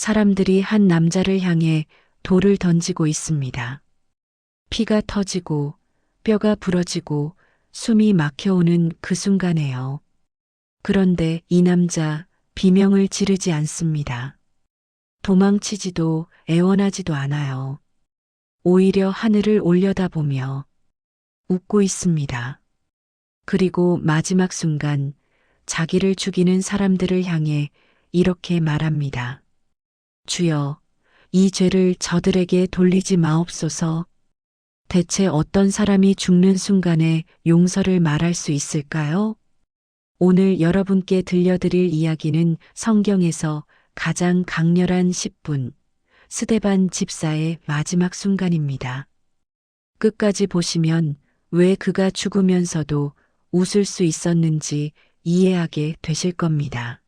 사람들이 한 남자를 향해 돌을 던지고 있습니다. 피가 터지고 뼈가 부러지고 숨이 막혀오는 그 순간에요. 그런데 이 남자 비명을 지르지 않습니다. 도망치지도 애원하지도 않아요. 오히려 하늘을 올려다보며 웃고 있습니다. 그리고 마지막 순간 자기를 죽이는 사람들을 향해 이렇게 말합니다. 주여, 이 죄를 저들에게 돌리지 마옵소서. 대체 어떤 사람이 죽는 순간에 용서를 말할 수 있을까요? 오늘 여러분께 들려드릴 이야기는 성경에서 가장 강렬한 10분, 스데반 집사의 마지막 순간입니다. 끝까지 보시면 왜 그가 죽으면서도 웃을 수 있었는지 이해하게 되실 겁니다.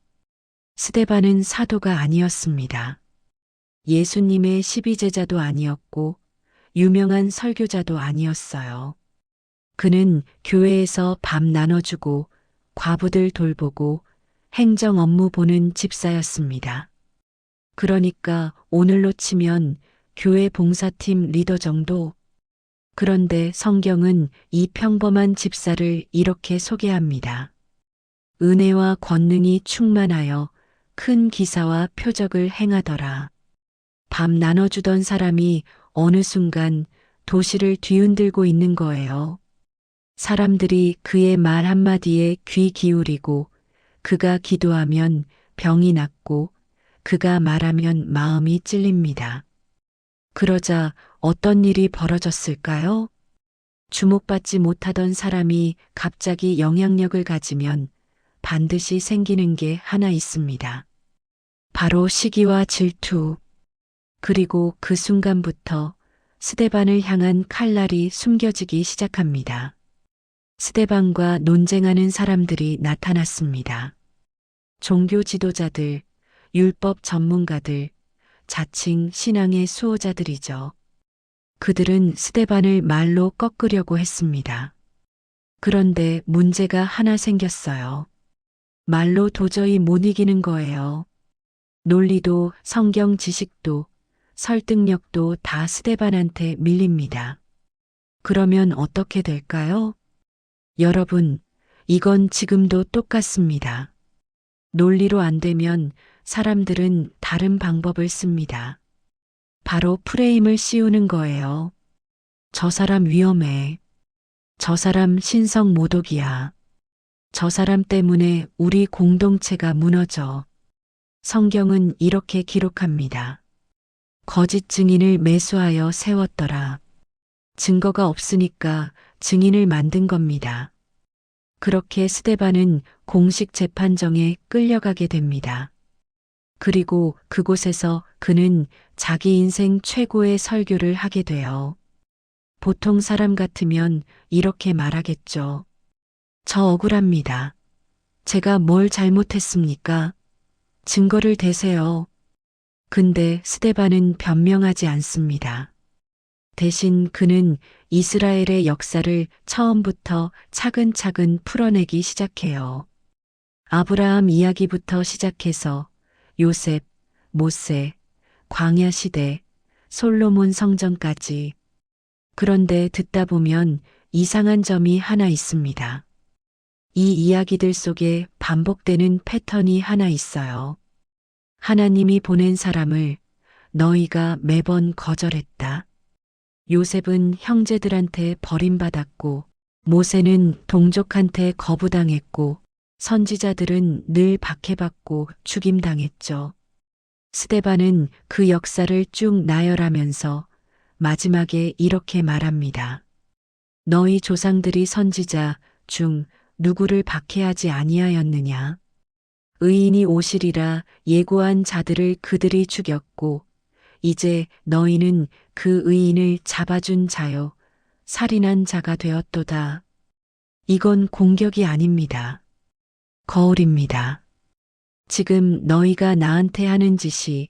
스데반은 사도가 아니었습니다. 예수님의 12제자도 아니었고 유명한 설교자도 아니었어요. 그는 교회에서 밥 나눠주고 과부들 돌보고 행정 업무 보는 집사였습니다. 그러니까 오늘로 치면 교회 봉사팀 리더 정도? 그런데 성경은 이 평범한 집사를 이렇게 소개합니다. 은혜와 권능이 충만하여 큰 기사와 표적을 행하더라. 밥 나눠주던 사람이 어느 순간 도시를 뒤흔들고 있는 거예요. 사람들이 그의 말 한마디에 귀 기울이고 그가 기도하면 병이 낫고 그가 말하면 마음이 찔립니다. 그러자 어떤 일이 벌어졌을까요? 주목받지 못하던 사람이 갑자기 영향력을 가지면 반드시 생기는 게 하나 있습니다. 바로 시기와 질투. 그리고 그 순간부터 스데반을 향한 칼날이 숨겨지기 시작합니다. 스데반과 논쟁하는 사람들이 나타났습니다. 종교 지도자들, 율법 전문가들, 자칭 신앙의 수호자들이죠. 그들은 스데반을 말로 꺾으려고 했습니다. 그런데 문제가 하나 생겼어요. 말로 도저히 못 이기는 거예요. 논리도 성경 지식도 설득력도 다 스데반한테 밀립니다. 그러면 어떻게 될까요? 여러분, 이건 지금도 똑같습니다. 논리로 안 되면 사람들은 다른 방법을 씁니다. 바로 프레임을 씌우는 거예요. 저 사람 위험해. 저 사람 신성 모독이야. 저 사람 때문에 우리 공동체가 무너져. 성경은 이렇게 기록합니다. 거짓 증인을 매수하여 세웠더라. 증거가 없으니까 증인을 만든 겁니다. 그렇게 스데반은 공식 재판정에 끌려가게 됩니다. 그리고 그곳에서 그는 자기 인생 최고의 설교를 하게 돼요. 보통 사람 같으면 이렇게 말하겠죠. 저 억울합니다. 제가 뭘 잘못했습니까? 증거를 대세요. 근데 스데반은 변명하지 않습니다. 대신 그는 이스라엘의 역사를 처음부터 차근차근 풀어내기 시작해요. 아브라함 이야기부터 시작해서 요셉, 모세, 광야 시대, 솔로몬 성전까지. 그런데 듣다 보면 이상한 점이 하나 있습니다. 이 이야기들 속에 반복되는 패턴이 하나 있어요. 하나님이 보낸 사람을 너희가 매번 거절했다. 요셉은 형제들한테 버림받았고, 모세는 동족한테 거부당했고, 선지자들은 늘 박해받고 죽임당했죠. 스데반은 그 역사를 쭉 나열하면서 마지막에 이렇게 말합니다. 너희 조상들이 선지자 중 누구를 박해하지 아니하였느냐? 의인이 오시리라 예고한 자들을 그들이 죽였고 이제 너희는 그 의인을 잡아준 자요 살인한 자가 되었도다. 이건 공격이 아닙니다. 거울입니다. 지금 너희가 나한테 하는 짓이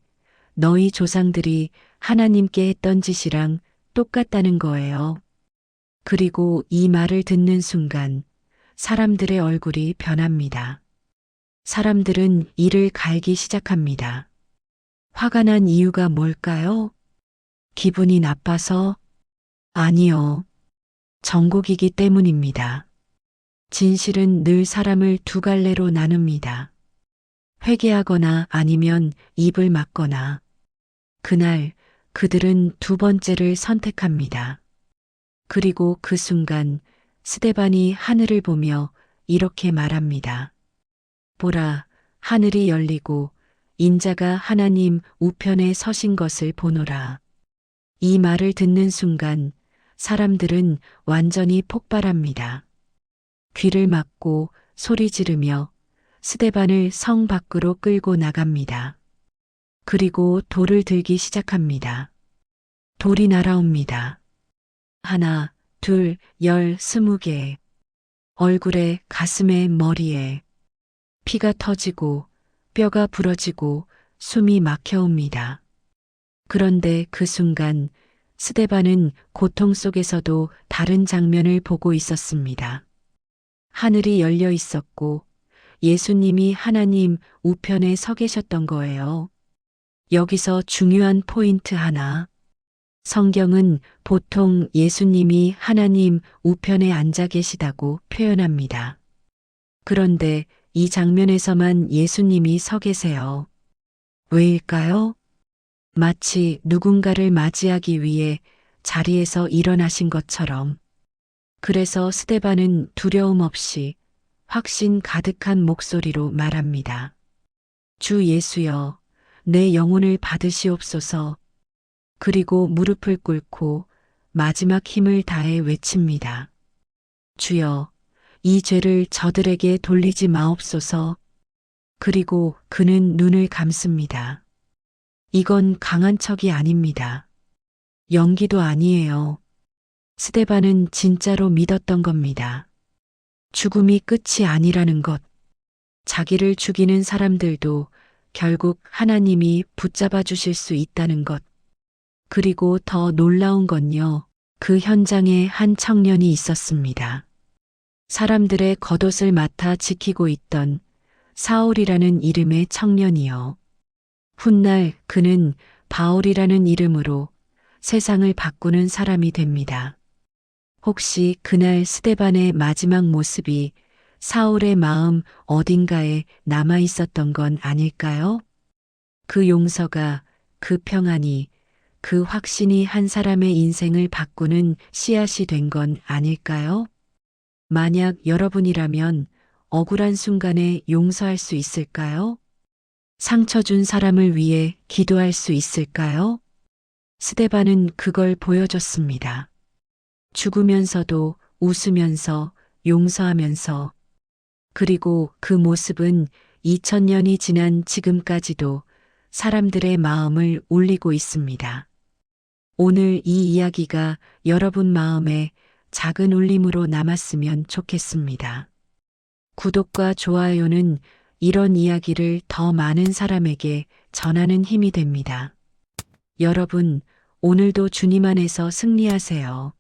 너희 조상들이 하나님께 했던 짓이랑 똑같다는 거예요. 그리고 이 말을 듣는 순간 사람들의 얼굴이 변합니다. 사람들은 이를 갈기 시작합니다. 화가 난 이유가 뭘까요? 기분이 나빠서? 아니요. 정곡이기 때문입니다. 진실은 늘 사람을 두 갈래로 나눕니다. 회개하거나 아니면 입을 막거나. 그날 그들은 두 번째를 선택합니다. 그리고 그 순간 스데반이 하늘을 보며 이렇게 말합니다. 보라, 하늘이 열리고 인자가 하나님 우편에 서신 것을 보노라. 이 말을 듣는 순간 사람들은 완전히 폭발합니다. 귀를 막고 소리 지르며 스데반을 성 밖으로 끌고 나갑니다. 그리고 돌을 들기 시작합니다. 돌이 날아옵니다. 하나, 둘, 열, 스무 개. 얼굴에, 가슴에, 머리에. 피가 터지고, 뼈가 부러지고, 숨이 막혀옵니다. 그런데 그 순간, 스데반은 고통 속에서도 다른 장면을 보고 있었습니다. 하늘이 열려 있었고, 예수님이 하나님 우편에 서 계셨던 거예요. 여기서 중요한 포인트 하나. 성경은 보통 예수님이 하나님 우편에 앉아 계시다고 표현합니다. 그런데 이 장면에서만 예수님이 서 계세요. 왜일까요? 마치 누군가를 맞이하기 위해 자리에서 일어나신 것처럼. 그래서 스데반은 두려움 없이 확신 가득한 목소리로 말합니다. 주 예수여, 내 영혼을 받으시옵소서. 그리고 무릎을 꿇고 마지막 힘을 다해 외칩니다. 주여, 이 죄를 저들에게 돌리지 마옵소서. 그리고 그는 눈을 감습니다. 이건 강한 척이 아닙니다. 연기도 아니에요. 스데반은 진짜로 믿었던 겁니다. 죽음이 끝이 아니라는 것. 자기를 죽이는 사람들도 결국 하나님이 붙잡아 주실 수 있다는 것. 그리고 더 놀라운 건요. 그 현장에 한 청년이 있었습니다. 사람들의 겉옷을 맡아 지키고 있던 사울이라는 이름의 청년이요. 훗날 그는 바울이라는 이름으로 세상을 바꾸는 사람이 됩니다. 혹시 그날 스데반의 마지막 모습이 사울의 마음 어딘가에 남아 있었던 건 아닐까요? 그 용서가, 그 평안이, 그 확신이 한 사람의 인생을 바꾸는 씨앗이 된 건 아닐까요? 만약 여러분이라면 억울한 순간에 용서할 수 있을까요? 상처 준 사람을 위해 기도할 수 있을까요? 스데반은 그걸 보여줬습니다. 죽으면서도 웃으면서 용서하면서 그리고 그 모습은 2000년이 지난 지금까지도 사람들의 마음을 울리고 있습니다. 오늘 이 이야기가 여러분 마음에 작은 울림으로 남았으면 좋겠습니다. 구독과 좋아요는 이런 이야기를 더 많은 사람에게 전하는 힘이 됩니다. 여러분, 오늘도 주님 안에서 승리하세요.